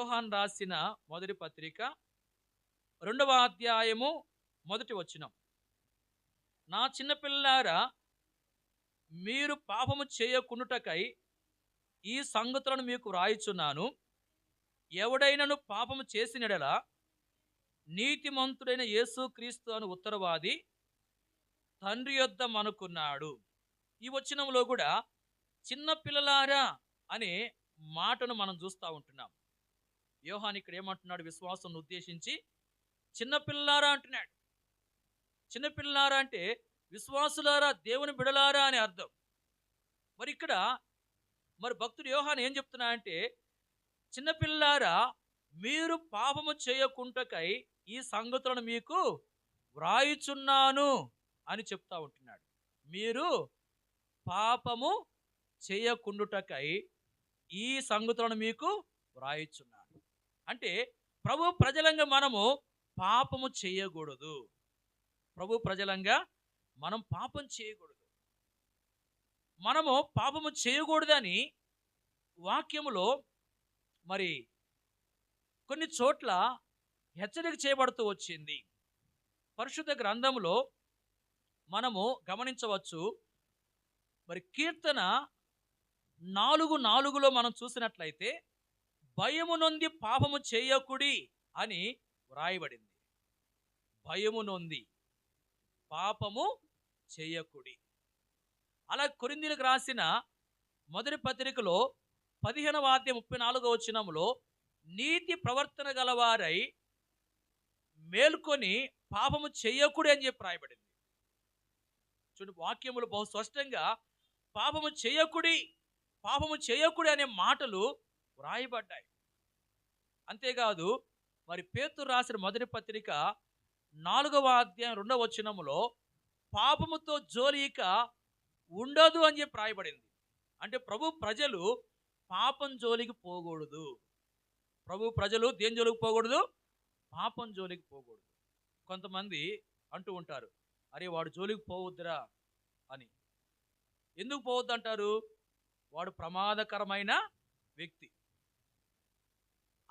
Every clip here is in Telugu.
యోహాన్ రాసిన మొదటి పత్రిక రెండవ అధ్యాయము మొదటి వచనం. నా చిన్నపిల్లారా మీరు పాపము చేయకుండుటకై ఈ సంగతులను మీకు వ్రాయిచున్నాను. ఎవడైనను పాపము చేసినడలా నీతిమంతుడైన యేసుక్రీస్తు అని ఉత్తరవాది తండ్రి యుద్ధం అనుకున్నాడు ఈ వచనంలో కూడా చిన్నపిల్లలారా అనే మాటను మనం చూస్తూ ఉంటున్నాం. యోహాన్ ఇక్కడ ఏమంటున్నాడు విశ్వాసం ఉద్దేశించి చిన్నపిల్లారా అంటున్నాడు. చిన్నపిల్లారా అంటే విశ్వాసులారా దేవుని బిడలారా అని అర్థం. మరి ఇక్కడ మరి భక్తుడు యోహాన్ ఏం చెప్తున్నా అంటే చిన్నపిల్లారా మీరు పాపము చేయకుంటకై ఈ సంగతులను మీకు వ్రాయుచున్నాను అని చెప్తా ఉంటున్నాడు. మీరు పాపము చేయకుండుటకై ఈ సంగతులను మీకు వ్రాయిచున్నాను. అంటే ప్రభు ప్రజలంగా మనము పాపము చేయకూడదు. ప్రభు ప్రజలంగా మనం పాపం చేయకూడదు. మనము పాపము చేయకూడదని వాక్యములో మరి కొన్ని చోట్ల హెచ్చరిక చేయబడుతూ వచ్చింది. పరిశుద్ధ గ్రంథంలో మనము గమనించవచ్చు. మరి కీర్తన నాలుగు నాలుగులో మనం చూసినట్లయితే భయము నొంది పాపము చేయకుడి అని వ్రాయబడింది. భయము నొంది పాపము చేయకుడి. అలా కొరిందీలకు రాసిన మొదటి పత్రికలో పదిహేనవ వాద్యం ముప్పై నాలుగో వచ్చినంలో నీతి ప్రవర్తన గలవారై మేల్కొని పాపము చెయ్యకుడి అని చెప్పి రాయబడింది. చూడు వాక్యములు బహు స్పష్టంగా పాపము చేయకుడి పాపము చేయకుడి అనే మాటలు వ్రాయబడ్డాయి. అంతేకాదు మరి పేతురు రాసిన మొదటి పత్రిక నాలుగవ అధ్యాయం రెండవ వచనములో పాపముతో జోలిక ఉండదు అని చెప్పి రాయబడింది అంటే ప్రభు ప్రజలు పాపం జోలికి పోకూడదు. ప్రభు ప్రజలు దేని జోలికి పోకూడదు? పాపం జోలికి పోకూడదు. కొంతమంది అంటూ ఉంటారు అరే వాడు జోలికి పోవద్దురా అని. ఎందుకు పోవద్దు అంటారు వాడు ప్రమాదకరమైన వ్యక్తి.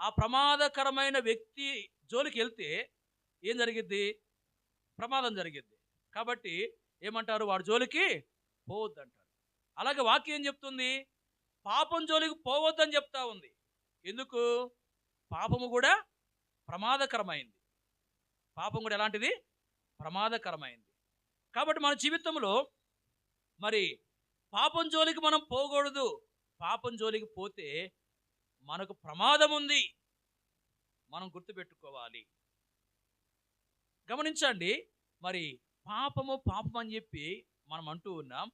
ఆ ప్రమాదకరమైన వ్యక్తి జోలికి వెళ్తే ఏం జరిగిద్ది? ప్రమాదం జరిగిద్ది. కాబట్టి ఏమంటారు? వాడు జోలికి పోవద్దు అంటారు అలాగే వాక్యం ఏం చెప్తుంది? పాపం జోలికి పోవద్దని చెప్తా ఉంది. ఎందుకు? పాపము కూడా ప్రమాదకరమైంది. పాపం కూడా ఎలాంటిది? ప్రమాదకరమైంది. కాబట్టి మన జీవితంలో మరి పాపం జోలికి మనం పోకూడదు. పాపం జోలికి పోతే మనకు ప్రమాదం ఉంది మనం గుర్తుపెట్టుకోవాలి. గమనించండి మరి పాపము పాపం అని చెప్పి మనం అంటూ ఉన్నాం.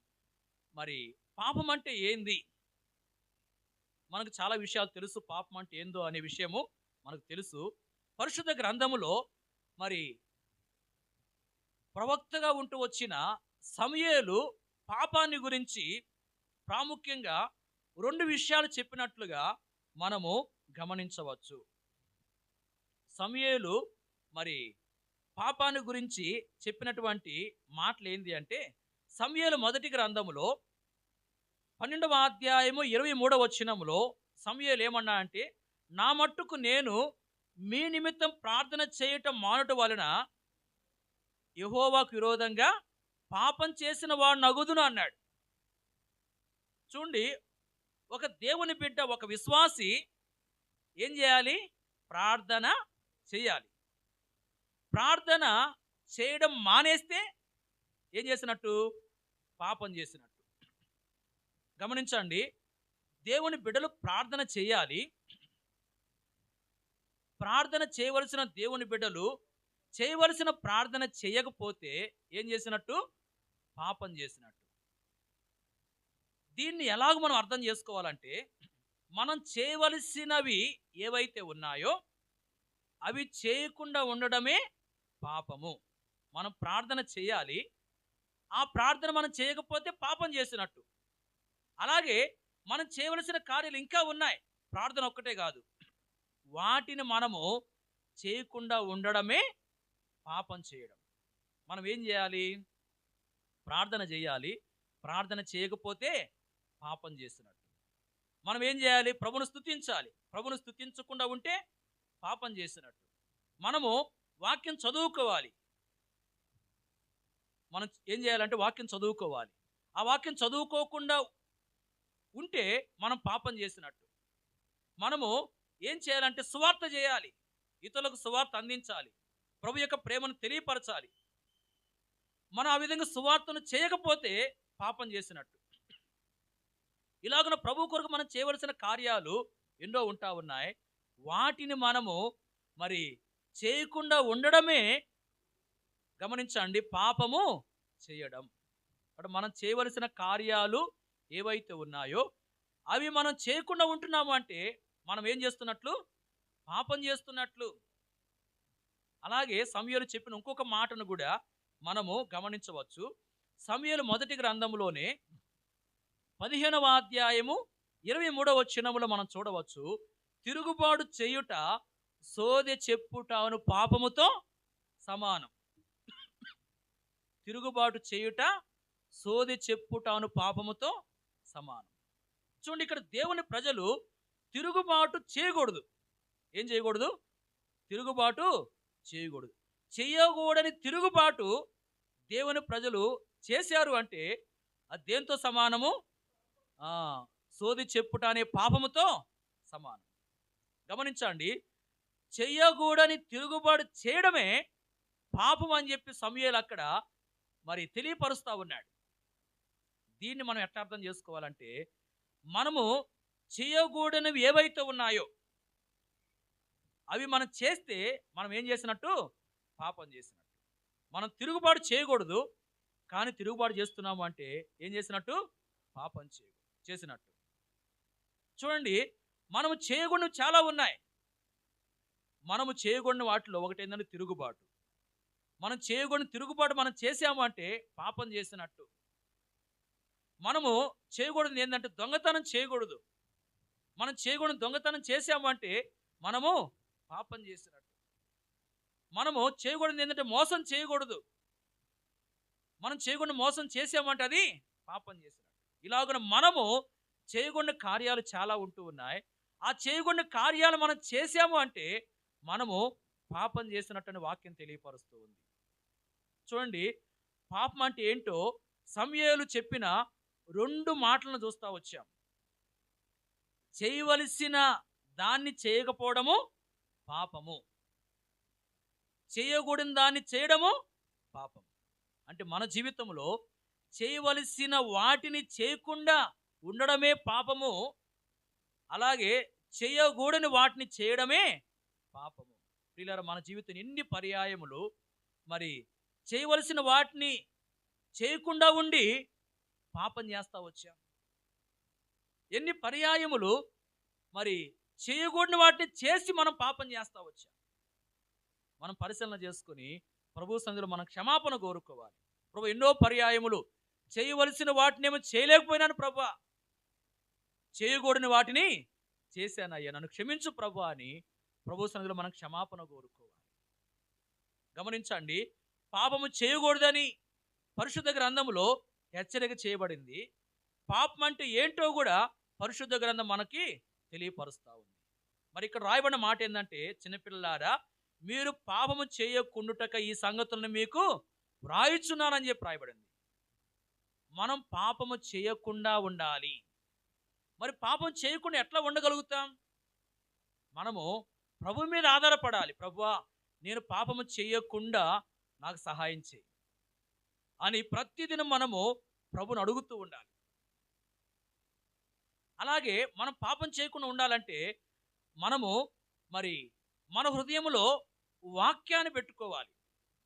మరి పాపం అంటే ఏంది? మనకు చాలా విషయాలు తెలుసు పాపం అంటే ఏందో అనే విషయము మనకు తెలుసు. పరిశుద్ధ గ్రంథములో మరి ప్రవక్తగా ఉంటూ వచ్చిన సమయలు పాపాన్ని గురించి ప్రాముఖ్యంగా రెండు విషయాలు చెప్పినట్లుగా మనము గమనించవచ్చు. సమయలు మరి పాపాన్ని గురించి చెప్పినటువంటి మాటలు ఏంది అంటే సమయలు మొదటి గ్రంథములో పన్నెండవ అధ్యాయము ఇరవై మూడవ వచనములో సమయలు ఏమన్నా అంటే నా మట్టుకు నేను మీ నిమిత్తం ప్రార్థన చేయటం మానుట వలన యహోవాకు విరోధంగా పాపం చేసిన వాడు నగుదును అన్నాడు. చూడండి ఒక దేవుని బిడ్డ ఒక విశ్వాసి ఏం చేయాలి? ప్రార్థన చేయాలి. ప్రార్థన చేయడం మానేస్తే ఏం చేసినట్టు? పాపం చేసినట్టు. గమనించండి దేవుని బిడ్డలు ప్రార్థన చేయాలి. ప్రార్థన చేయవలసిన దేవుని బిడ్డలు చేయవలసిన ప్రార్థన చేయకపోతే ఏం చేసినట్టు? పాపం చేసినట్టు. దీన్ని ఎలాగ మనం అర్థం చేసుకోవాలంటే మనం చేయవలసినవి ఏవైతే ఉన్నాయో అవి చేయకుండా ఉండడమే పాపము. మనం ప్రార్థన చేయాలి. ఆ ప్రార్థన మనం చేయకపోతే పాపం చేసినట్టు. అలాగే మనం చేయవలసిన కార్యాలు ఇంకా ఉన్నాయి. ప్రార్థన ఒక్కటే కాదు. వాటిని మనము చేయకుండా ఉండడమే పాపం చేయడం. మనం ఏం చేయాలి? ప్రార్థన చేయాలి. ప్రార్థన చేయకపోతే పాపం చేసినట్టు. మనం ఏం చేయాలి? ప్రభును స్థుతించాలి ప్రభును స్థుతించకుండా ఉంటే పాపం చేసినట్టు. మనము వాక్యం చదువుకోవాలి. మనం ఏం చేయాలంటే వాక్యం చదువుకోవాలి. ఆ వాక్యం చదువుకోకుండా ఉంటే మనం పాపం చేసినట్టు. మనము ఏం చేయాలంటే సువార్త చేయాలి. ఇతరులకు సువార్త అందించాలి. ప్రభు యొక్క ప్రేమను తెలియపరచాలి. మనం ఆ విధంగా సువార్తను చేయకపోతే పాపం చేసినట్టు. ఇలాగున ప్రభు కొరకు మనం చేయవలసిన కార్యాలు ఎన్నో ఉంటా ఉన్నాయి. వాటిని మనము మరి చేయకుండా ఉండడమే గమనించండి పాపము చేయడం. అక్కడ మనం చేయవలసిన కార్యాలు ఏవైతే ఉన్నాయో అవి మనం చేయకుండా ఉంటున్నాము అంటే మనం ఏం చేస్తున్నట్లు? పాపం చేస్తున్నట్లు. అలాగే సమయలు చెప్పిన ఇంకొక మాటను కూడా మనము గమనించవచ్చు. సమయలు మొదటి గ్రంథంలోనే పదిహేనవ అధ్యాయము ఇరవై మూడవ చిన్నములో మనం చూడవచ్చు తిరుగుబాటు చేయుట సోదె చెప్పుటను పాపముతో సమానం. తిరుగుబాటు చేయుట సోది చెప్పుటను పాపముతో సమానం. చూడండి ఇక్కడ దేవుని ప్రజలు తిరుగుబాటు చేయకూడదు. ఏం చేయకూడదు? తిరుగుబాటు చేయకూడదు. చేయకూడని తిరుగుబాటు దేవుని ప్రజలు చేశారు అంటే అది దేంతో సమానము? సోది చెప్పుట అనే పాపముతో సమానం. గమనించండి చెయ్యకూడని తిరుగుబాటు చేయడమే పాపం అని చెప్పి సమయాలు అక్కడ మరి తెలియపరుస్తూ ఉన్నాడు. దీన్ని మనం ఎట్లా అర్థం చేసుకోవాలంటే మనము చేయకూడనివి ఏవైతే ఉన్నాయో అవి మనం చేస్తే మనం ఏం చేసినట్టు? పాపం చేసినట్టు. మనం తిరుగుబాటు చేయకూడదు కానీ తిరుగుబాటు చేస్తున్నాము అంటే ఏం చేసినట్టు? పాపం చేయకూడదు. చేసినట్టు. చూడండి మనము చేయకూడనివి చాలా ఉన్నాయి. మనము చేయకూడని వాటిలో ఒకటి ఏంటంటే తిరుగుబాటు. మనం చేయకూడని తిరుగుబాటు మనం చేసాము అంటే పాపం చేసినట్టు. మనము చేయకూడదు ఏంటంటే దొంగతనం చేయకూడదు. మనం చేయకూడని దొంగతనం చేసాము అంటే మనము పాపం చేసినట్టు. మనము చేయకూడదు ఏంటంటే మోసం చేయకూడదు. మనం చేయకుండా మోసం చేసామంటే అది పాపం చేసినట్టు. ఇలాగున మనము చేయకుండా కార్యాలు చాలా ఉంటూ ఉన్నాయి. ఆ చేయకుండా కార్యాలు మనం చేసాము అంటే మనము పాపం చేసినట్టు వాక్యం తెలియపరుస్తూ ఉంది. చూడండి పాపం అంటే ఏంటో సమయాలు చెప్పిన రెండు మాటలను చూస్తూ వచ్చాం. చేయవలసిన దాన్ని చేయకపోవడము పాపము. చేయకూడని దాన్ని చేయడము పాపం అంటే మన జీవితంలో చేయవలసిన వాటిని చేయకుండా ఉండడమే పాపము. అలాగే చేయకూడని వాటిని చేయడమే పాపము. ప్రియులారా మన జీవితం ఎన్ని పర్యాయములు మరి చేయవలసిన వాటిని చేయకుండా ఉండి పాపం చేస్తా వచ్చాం. ఎన్ని పర్యాయములు మరి చేయకూడని వాటిని చేసి మనం పాపం చేస్తా వచ్చాం. మనం పరిశీలన చేసుకుని ప్రభు సందులో మనం క్షమాపణ కోరుకోవాలి. ప్రభు ఎన్నో పర్యాయములు చేయవలసిన వాటినేమో చేయలేకపోయినాను ప్రభా. చేయకూడని వాటిని చేశానయ్యా. నన్ను క్షమించు ప్రభు అని ప్రభు సన్నిధిలో మనం క్షమాపణ కోరుకోవాలి. గమనించండి పాపము చేయకూడదని పరిశుద్ధ గ్రంథంలో హెచ్చరిక చేయబడింది. పాపం అంటే ఏంటో కూడా పరిశుద్ధ గ్రంథం మనకి తెలియపరుస్తూ ఉంది. మరి ఇక్కడ రాయబడిన మాట ఏంటంటే చిన్నపిల్లలారా మీరు పాపము చేయకుండుటక ఈ సంగతులను మీకు వ్రాయిచున్నానని చెప్పి రాయబడింది. మనం పాపము చేయకుండా ఉండాలి. మరి పాపం చేయకుండా ఎట్లా ఉండగలుగుతాం? మనము ప్రభు మీద ఆధారపడాలి. ప్రభువా నేను పాపము చేయకుండా నాకు సహాయం చేయి అని ప్రతిదినం మనము ప్రభుని అడుగుతూ ఉండాలి. అలాగే మనం పాపం చేయకుండా ఉండాలంటే మనము మరి మన హృదయంలో వాక్యాన్ని పెట్టుకోవాలి.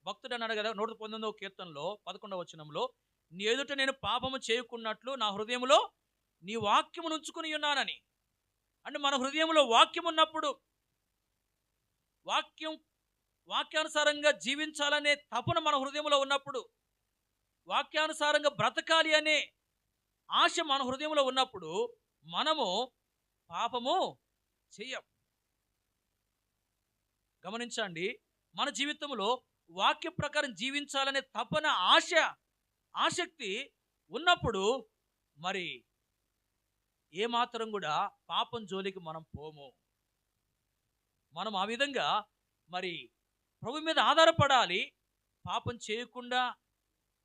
భక్తుడు అన్నాడు కదా నూట పంతొమ్మిదవ కీర్తనలో పదకొండవ వచనంలో నీ ఎదుట నేను పాపము చేయకున్నట్లు నా హృదయంలో నీ వాక్యమును ఉంచుకుని ఉన్నానని. అంటే మన హృదయంలో వాక్యం ఉన్నప్పుడు వాక్యం వాక్యానుసారంగా జీవించాలనే తపన మన హృదయంలో ఉన్నప్పుడు వాక్యానుసారంగా బ్రతకాలి అనే ఆశ మన హృదయంలో ఉన్నప్పుడు మనము పాపము చెయ్యం గమనించండి మన జీవితంలో వాక్య ప్రకారం జీవించాలనే తపన ఆశ ఆసక్తి ఉన్నప్పుడు మరి ఏమాత్రం కూడా పాపం జోలికి మనం పోము. మనం ఆ విధంగా మరి ప్రభు మీద ఆధారపడాలి. పాపం చేయకుండా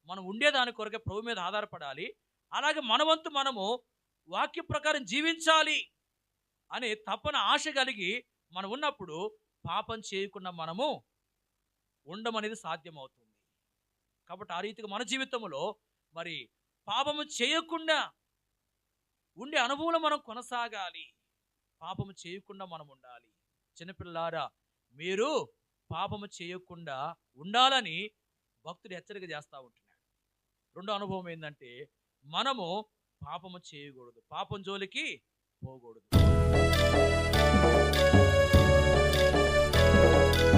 మనం ఉండేదాని కొరకే ప్రభు మీద ఆధారపడాలి. అలాగే మనవంతు మనము వాక్య ప్రకారం జీవించాలి అనే తపన ఆశ కలిగి మనం ఉన్నప్పుడు పాపం చేయకుండా మనము ఉండమనేది సాధ్యమవుతుంది. కాబట్టి ఆ రీతిగా మన జీవితంలో మరి పాపము చేయకుండా ఉండే అనుభవం మనం కొనసాగాలి. పాపము చేయకుండా మనం ఉండాలి. చిన్నపిల్లారా మీరు పాపము చేయకుండా ఉండాలని భక్తుడు హెచ్చరిక చేస్తూ ఉంటున్నాడు. రెండో అనుభవం ఏంటంటే మనము పాపము చేయకూడదు. పాపం జోలికి పోకూడదు.